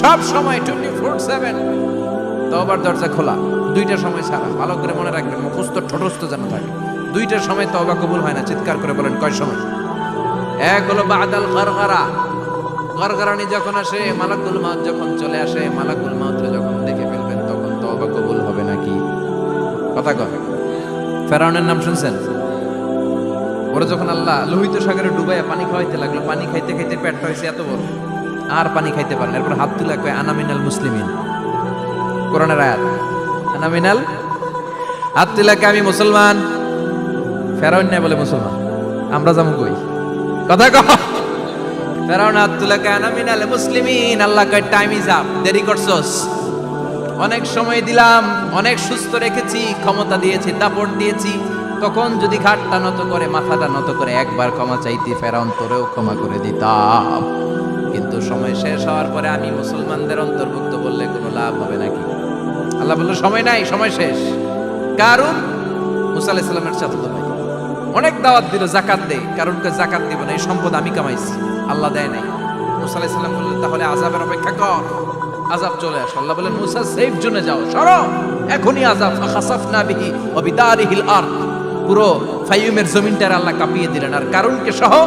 সব সময় twenty four seven তবার দরজা খোলা। দুইটা সময় ছাড়া। ভালো করে মনে রাখবেন, মুখস্থ, ঠোঁটস্থ যেন থাকে। দুইটার সময় তবা কবুল হয় না। চিৎকার করে বলেন, কয় সময়? এক হলো বাদাল গরগরা গরগরানি যখন আসে, মালাকুল মাউত যখন চলে আসে, মালাকুল মাউতরে যখন দেখে ফেলবেন, তখন তবা কবুল হবে নাকি? কথা কন ফেরাউনের নাম শুনছেন? ওরা যখন আল্লাহ লোহিত সাগরে ডুবাইয়া পানি খাওয়াইতে লাগল, পানি খাইতে খাইতে পেটটা হয়েছে এত বড়। আর পানি খাইতে পারেন এরপর হাত তুলে কয়, আনামিনাল মুসলিমিন। কোরআনের আয়াত, আনামিনাল? হাত তুলে কয়, আমি মুসলমান। ফেরাউন নাই বলে মুসলমান। আমরা যাব কই? কথা কহ ফেরাউন হাত তুলে কয়, আনামিনাল মুসলিমিন। আল্লাহ কয় টাইম ইজ আপ দেরি করছস। অনেক সময় দিলাম, অনেক সুস্থ রেখেছি, ক্ষমতা দিয়েছি, দাপট দিয়েছি। তখন যদি ঘাটটা নত করে, মাথাটা নত করে, একবার ক্ষমা চাইতে ফেরাউন তোরেও ক্ষমা করে দিতাম। কিন্তু সময় শেষ হওয়ার পরে আমি মুসলমানদের অন্তর্ভুক্ত বললে কোনো লাভ হবে নাকি? আল্লাহ বলল, সময় নাই, সময় শেষ। কারণ মুসা আলাইসাল্লামের চাচাতো ভাই। অনেক দাওয়াত দিল জাকাত দে কারণ জাকাত দিব না, এই সম্পদ আমি কামাইছি। আল্লাহ দেয় নাই। মুসা আলাইসাল্লাম বললেন, তাহলে আজাবের অপেক্ষা কর। আজাব চলে আসো। আল্লাহ বলেন মুসা সেফ জোনে যাও। সরো। এখনই আজাব ফাখাসাফনা বিহি ওয়া বিদারিহিল আরদ। পুরো ফাইয়ুমের জমিনটার আল্লাহ কাঁপিয়ে দিলেন। আর কারণকে সহ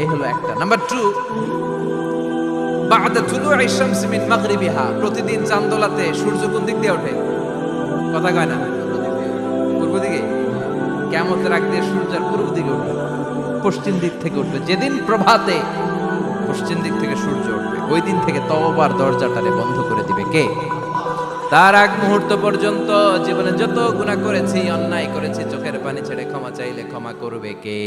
এই হলো একটা। নাম্বার টু বাদা তুলু শামস মিন মাগরিবিহা। প্রতিদিন চান্দোলাতে সূর্য কোন দিক দিয়ে ওঠে? কথা কয় না? পূর্ব দিকে? কেমতের আগ সূর্যের পূর্ব দিকে উঠবে। পশ্চিম দিক থেকে উঠবে। যেদিন প্রভাতে পশ্চিম দিক থেকে সূর্য উঠবে, ওই দিন থেকে তওবার দরজাটারে বন্ধ করে দিবে কে? তার আগ মুহূর্ত পর্যন্ত জীবনে যত গুণা করেছি, অন্যায় করেছি, চোখের পানি ছেড়ে ক্ষমা চাইলে ক্ষমা করবে কে?